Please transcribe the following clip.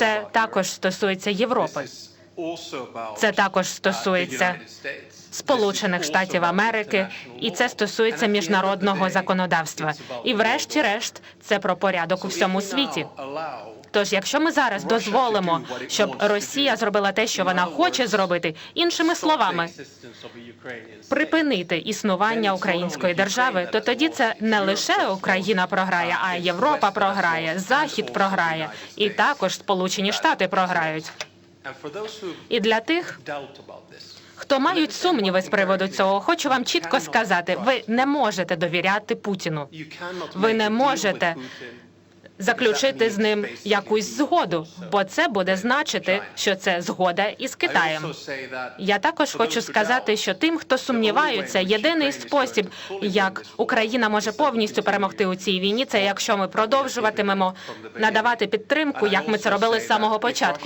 Це також стосується Європи. Це також стосується Сполучених Штатів Америки, і це стосується міжнародного законодавства. І, врешті-решт, це про порядок у всьому світі. Тож, якщо ми зараз дозволимо, щоб Росія зробила те, що вона хоче зробити, іншими словами, припинити існування української держави, то тоді це не лише Україна програє, а Європа програє, Захід програє, і також Сполучені Штати програють. І для тих, хто мають сумніви з приводу цього, хочу вам чітко сказати: ви не можете довіряти Путіну. Ви не можете Заключити з ним якусь згоду, бо це буде значити, що це згода із Китаєм. Я також хочу сказати, що тим, хто сумніваються, єдиний спосіб, як Україна може повністю перемогти у цій війні, це якщо ми продовжуватимемо надавати підтримку, як ми це робили з самого початку.